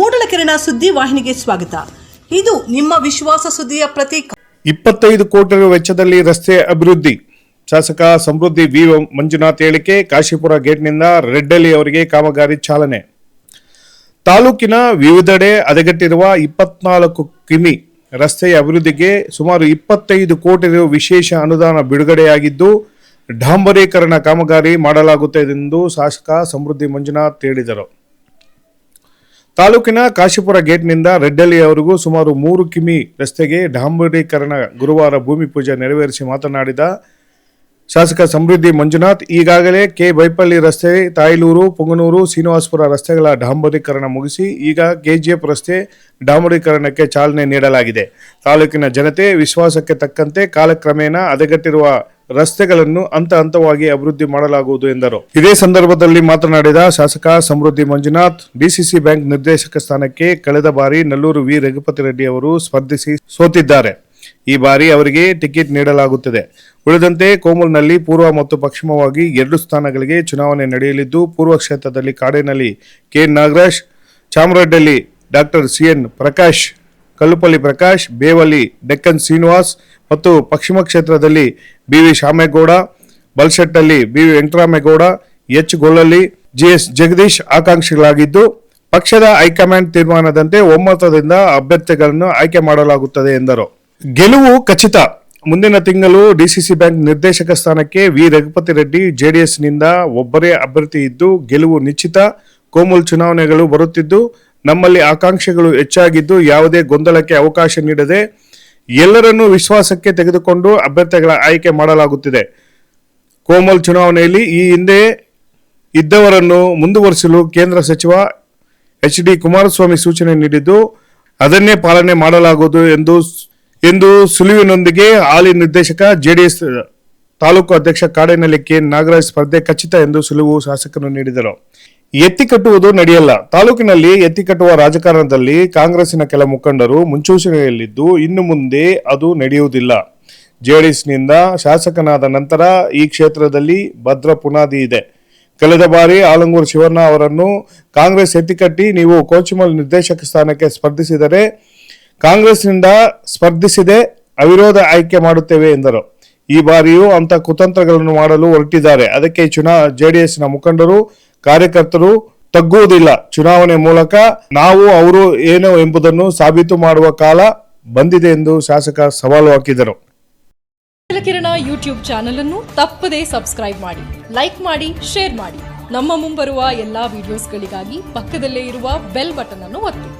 ಮೂಡಲಕೆರೆನ ಸುದ್ದಿ ವಾಹಿನಿಗೆ ಸ್ವಾಗತ. ಇದು ನಿಮ್ಮ ವಿಶ್ವಾಸ ಸುದ್ದಿಯ ಪ್ರತೀಕ. ಇಪ್ಪತ್ತೈದು ಕೋಟಿ ರು ವೆಚ್ಚದಲ್ಲಿ ರಸ್ತೆ ಅಭಿವೃದ್ಧಿ. ಶಾಸಕ ಸಮೃದ್ಧಿ ವಿ ಮಂಜುನಾಥ್ ಹೇಳಿಕೆ, ಕಾಶಿಪುರ ಗೇಟ್ನಿಂದ ರೆಡ್ಡಳ್ಳಿ ಅವರಿಗೆ ಕಾಮಗಾರಿ ಚಾಲನೆ. ತಾಲೂಕಿನ ವಿವಿಧೆಡೆ ಅದಗಟ್ಟಿರುವ ಇಪ್ಪತ್ನಾಲ್ಕು ಕಿಮಿ ರಸ್ತೆಯ ಅಭಿವೃದ್ಧಿಗೆ ಸುಮಾರು ಇಪ್ಪತ್ತೈದು ಕೋಟಿ ವಿಶೇಷ ಅನುದಾನ ಬಿಡುಗಡೆಯಾಗಿದ್ದು, ಡಾಂಬರೀಕರಣ ಕಾಮಗಾರಿ ಮಾಡಲಾಗುತ್ತದೆ ಎಂದು ಶಾಸಕ ಸಮೃದ್ಧಿ ಮಂಜುನಾಥ್ ಹೇಳಿದರು. ತಾಲೂಕಿನ ಕಾಶಿಪುರ ಗೇಟ್ನಿಂದ ರೆಡ್ಡಳ್ಳಿಯವರೆಗೂ ಸುಮಾರು ಮೂರು ಕಿಮಿ ರಸ್ತೆಗೆ ಡಾಂಬರೀಕರಣ ಗುರುವಾರ ಭೂಮಿ ಪೂಜೆ ನೆರವೇರಿಸಿ ಮಾತನಾಡಿದ ಶಾಸಕ ಸಮೃದ್ಧಿ ಮಂಜುನಾಥ್, ಈಗಾಗಲೇ ಕೆ ಬೈಪಳ್ಳಿ ರಸ್ತೆ, ತಾಯಿಲೂರು, ಪುಂಗನೂರು, ಶ್ರೀನಿವಾಸಪುರ ರಸ್ತೆಗಳ ಡಾಂಬರೀಕರಣ ಮುಗಿಸಿ ಈಗ ಕೆಜಿಎಫ್ ರಸ್ತೆ ಡಾಂಬರೀಕರಣಕ್ಕೆ ಚಾಲನೆ ನೀಡಲಾಗಿದೆ. ತಾಲೂಕಿನ ಜನತೆ ವಿಶ್ವಾಸಕ್ಕೆ ತಕ್ಕಂತೆ ಕಾಲಕ್ರಮೇಣ ಹದಗೆಟ್ಟಿರುವ ರಸ್ತೆಗಳನ್ನು ಹಂತ ಹಂತವಾಗಿ ಅಭಿವೃದ್ಧಿ ಮಾಡಲಾಗುವುದು ಎಂದರು. ಇದೇ ಸಂದರ್ಭದಲ್ಲಿ ಮಾತನಾಡಿದ ಶಾಸಕ ಸಮೃದ್ಧಿ ಮಂಜುನಾಥ್, ಡಿಸಿಸಿ ಬ್ಯಾಂಕ್ ನಿರ್ದೇಶಕ ಸ್ಥಾನಕ್ಕೆ ಕಳೆದ ಬಾರಿ ನಲ್ಲೂರು ವಿ. ರಘುಪತಿ ರೆಡ್ಡಿ ಅವರು ಸ್ಪರ್ಧಿಸಿ ಸೋತಿದ್ದಾರೆ. ಈ ಬಾರಿ ಅವರಿಗೆ ಟಿಕೆಟ್ ನೀಡಲಾಗುತ್ತದೆ. ಉಳಿದಂತೆ ಕೋಮಲ್ನಲ್ಲಿ ಪೂರ್ವ ಮತ್ತು ಪಶ್ಚಿಮವಾಗಿ ಎರಡು ಸ್ಥಾನಗಳಿಗೆ ಚುನಾವಣೆ ನಡೆಯಲಿದ್ದು, ಪೂರ್ವ ಕ್ಷೇತ್ರದಲ್ಲಿ Kadenalli K. Nagaraj Chamaraddalli doctor CN Prakash, Kallupalli Prakash Bevalli Deccan Srinivas ಮತ್ತು ಪಶ್ಚಿಮ ಕ್ಷೇತ್ರದಲ್ಲಿ BV Shamegowda Balshettalli BV Venkataramegowda, H Gollalli G S Jagadish ಆಕಾಂಕ್ಷಿಗಳಾಗಿದ್ದು, ಪಕ್ಷದ ಹೈಕಮಾಂಡ್ ತೀರ್ಮಾನದಂತೆ ಒಮ್ಮತದಿಂದ ಅಭ್ಯರ್ಥಿಗಳನ್ನು ಆಯ್ಕೆ ಮಾಡಲಾಗುತ್ತದೆ ಎಂದರು. ಗೆಲುವು ಖಚಿತ. ಮುಂದಿನ ತಿಂಗಳು ಡಿಸಿಸಿ ಬ್ಯಾಂಕ್ ನಿರ್ದೇಶಕ ಸ್ಥಾನಕ್ಕೆ ವಿ ರಘುಪತಿ ರೆಡ್ಡಿ ಜೆಡಿಎಸ್ನಿಂದ ಒಬ್ಬರೇ ಅಭ್ಯರ್ಥಿ ಇದ್ದು, ಗೆಲುವು ನಿಶ್ಚಿತ. ಕೋಮುಲ್ ಚುನಾವಣೆಗಳು ಬರುತ್ತಿದ್ದು, ನಮ್ಮಲ್ಲಿ ಆಕಾಂಕ್ಷೆಗಳು ಹೆಚ್ಚಾಗಿದ್ದು, ಯಾವುದೇ ಗೊಂದಲಕ್ಕೆ ಅವಕಾಶ ನೀಡದೆ ಎಲ್ಲರನ್ನೂ ವಿಶ್ವಾಸಕ್ಕೆ ತೆಗೆದುಕೊಂಡು ಅಭ್ಯರ್ಥಿಗಳ ಆಯ್ಕೆ ಮಾಡಲಾಗುತ್ತಿದೆ. ಕೋಮಲ್ ಚುನಾವಣೆಯಲ್ಲಿ ಈ ಹಿಂದೆ ಇದ್ದವರನ್ನು ಮುಂದುವರಿಸಲು ಕೇಂದ್ರ ಸಚಿವ ಎಚ್ ಡಿ ಕುಮಾರಸ್ವಾಮಿ ಸೂಚನೆ ನೀಡಿದ್ದು, ಅದನ್ನೇ ಪಾಲನೆ ಮಾಡಲಾಗುವುದು ಎಂದು ಎಂದು ಸುಳಿವಿನೊಂದಿಗೆ ಹಾಲಿ ನಿರ್ದೇಶಕ ಜೆಡಿಎಸ್ ತಾಲೂಕು ಅಧ್ಯಕ್ಷ ಕಾಡೇನಹಳ್ಳಿ ಕೆ ನಾಗರಾಜ್ ಸ್ಪರ್ಧೆ ಖಚಿತ ಎಂದು ಸುಳಿವು ಶಾಸಕರು ನೀಡಿದರು. ಎತ್ತಿ ಕಟ್ಟುವುದು ನಡೆಯಲ್ಲ. ತಾಲೂಕಿನಲ್ಲಿ ಎತ್ತಿ ಕಟ್ಟುವ ರಾಜಕಾರಣದಲ್ಲಿ ಕಾಂಗ್ರೆಸ್ಸಿನ ಕೆಲ ಮುಖಂಡರು ಮುಂಚೂಣಿಯಲ್ಲಿದ್ದು ಇನ್ನು ಮುಂದೆ ಅದು ನಡೆಯುವುದಿಲ್ಲ. ಜೆಡಿಎಸ್ನಿಂದ ಶಾಸಕನಾದ ನಂತರ ಈ ಕ್ಷೇತ್ರದಲ್ಲಿ ಭದ್ರ ಪುನಾದಿ ಇದೆ. ಕಳೆದ ಬಾರಿ ಆಲಂಗೂರು ಶಿವಣ್ಣ ಅವರನ್ನು ಕಾಂಗ್ರೆಸ್ ಎತ್ತಿಕಟ್ಟಿ ನೀವು ಕೋಚಿಮಲ್ ನಿರ್ದೇಶಕ ಸ್ಥಾನಕ್ಕೆ ಸ್ಪರ್ಧಿಸಿದರೆ ಕಾಂಗ್ರೆಸ್ನಿಂದ ಸ್ಪರ್ಧಿಸಿದೆ, ಅವಿರೋಧ ಆಯ್ಕೆ ಮಾಡುತ್ತೇವೆ ಎಂದರು. ಈ ಬಾರಿಯೂ ಅಂತ ಕುತಂತ್ರಗಳನ್ನು ಮಾಡಲು ಹೊರಟಿದ್ದಾರೆ. ಅದಕ್ಕೆ ಚುನಾ, ಜೆಡಿಎಸ್ನ ಮುಖಂಡರು ಕಾರ್ಯಕರ್ತರು ತಗ್ಗುವುದಿಲ್ಲ. ಚುನಾವಣೆ ಮೂಲಕ ನಾವು ಅವರು ಏನು ಎಂಬುದನ್ನು ಸಾಬೀತು ಮಾಡುವ ಕಾಲ ಬಂದಿದೆ ಎಂದು ಶಾಸಕ ಸವಾಲು ಹಾಕಿದರು. ಕಿರಣ ಯೂಟ್ಯೂಬ್ ಚಾನೆಲ್ ಅನ್ನು ತಪ್ಪದೇ ಸಬ್ಸ್ಕ್ರೈಬ್ ಮಾಡಿ, ಲೈಕ್ ಮಾಡಿ, ಶೇರ್ ಮಾಡಿ. ನಮ್ಮ ಮುಂಬರುವ ಎಲ್ಲಾ ವಿಡಿಯೋಸ್ಗಳಿಗಾಗಿ ಪಕ್ಕದಲ್ಲೇ ಇರುವ ಬೆಲ್ ಬಟನ್ ಅನ್ನು ಒತ್ತಿ.